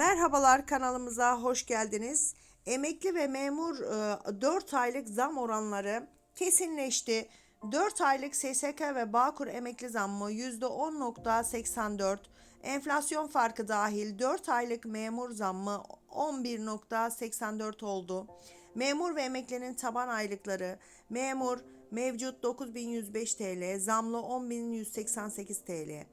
Merhabalar kanalımıza hoş geldiniz. Emekli ve memur 4 aylık zam oranları kesinleşti. 4 aylık SSK ve Bağkur emekli zammı %10.84, enflasyon farkı dahil 4 aylık memur zammı 11.84 oldu. Memur ve emeklinin taban aylıkları memur mevcut 9105 TL, zamlı 10188 TL.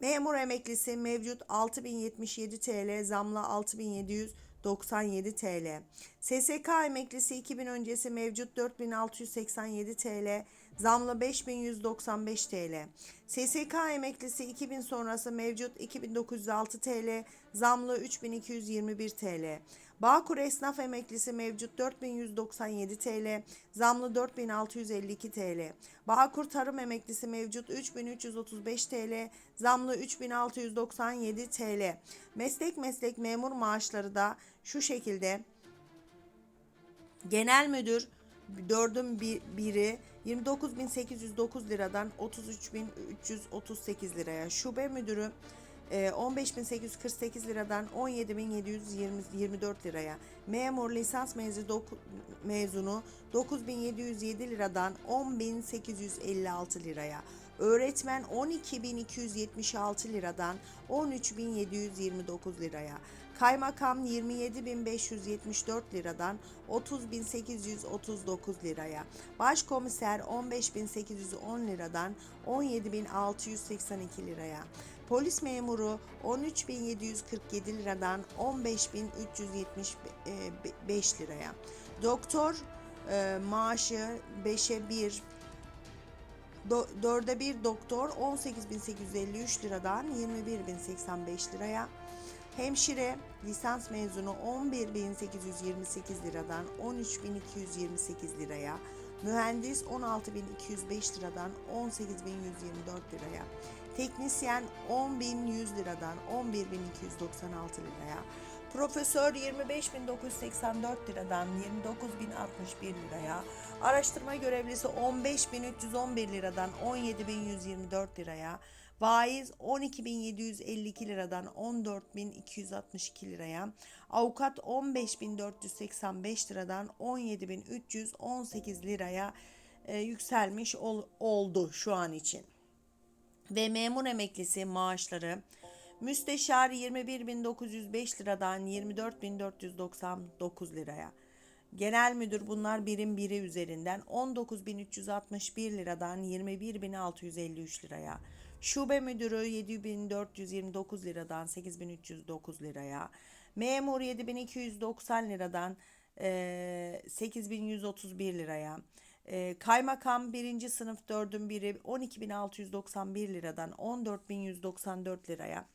Memur emeklisi mevcut 6077 TL, zamlı 6797 TL. SSK emeklisi 2000 öncesi mevcut 4687 TL, zamlı 5195 TL. SSK emeklisi 2000 sonrası mevcut 2906 TL, zamlı 3221 TL. Bağkur esnaf emeklisi mevcut 4197 TL, zamlı 4652 TL. Bağkur tarım emeklisi mevcut 3335 TL, zamlı 3697 TL. Meslek meslek memur maaşları da şu şekilde. Genel müdür dördün bir, biri 29.809 liradan 33.338 liraya. Şube müdürü 15.848 liradan 17.724 liraya. Memur lisans mezunu 9.707 liradan 10.856 liraya. Öğretmen 12.276 liradan 13.729 liraya. Kaymakam 27.574 liradan 30.839 liraya. Başkomiser 15.810 liradan 17.682 liraya. Polis memuru 13.747 liradan 15.375 liraya. Doktor e, maaşı 5'e 1 Do- dörde bir doktor 18.853 liradan 21.085 liraya. Hemşire lisans mezunu 11.828 liradan 13.228 liraya. Mühendis 16.205 liradan 18.124 liraya. Teknisyen 10.100 liradan 11.296 liraya. Profesör 25.984 liradan 29.061 liraya. Araştırma görevlisi 15.311 liradan 17.124 liraya. Vaiz 12.752 liradan 14.262 liraya. Avukat 15.485 liradan 17.318 liraya e, yükselmiş ol- oldu şu an için ve memur emeklisi maaşları müsteşar 21.905 liradan 24.499 liraya. Genel müdür bunlar birim biri üzerinden 19.361 liradan 21.653 liraya. Şube müdürü 7.429 liradan 8.309 liraya. Memur 7.290 liradan eee, 8.131 liraya. Ee, kaymakam birinci sınıf dördün biri 12.691 liradan 14.194 liraya.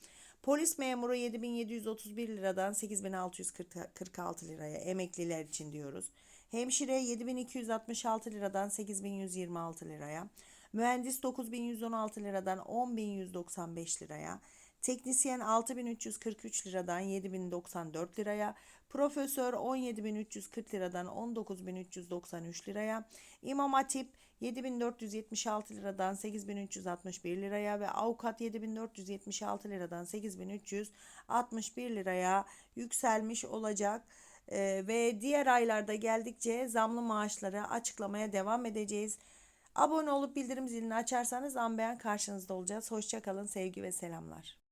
Polis memuru 7.731 liradan 8.646 liraya emekliler için diyoruz. Hemşire 7.266 liradan 8.126 liraya. Mühendis 9.116 liradan 10.195 liraya. Teknisyen 6343 liradan 7094 liraya, profesör 17340 liradan 19393 liraya, İmam Hatip 7476 liradan 8361 liraya ve avukat 7476 liradan 8361 liraya yükselmiş olacak. Ee, ve diğer aylarda geldikçe zamlı maaşları açıklamaya devam edeceğiz. Abone olup bildirim zilini açarsanız an beyan karşınızda olacağız. Hoşçakalın, sevgi ve selamlar.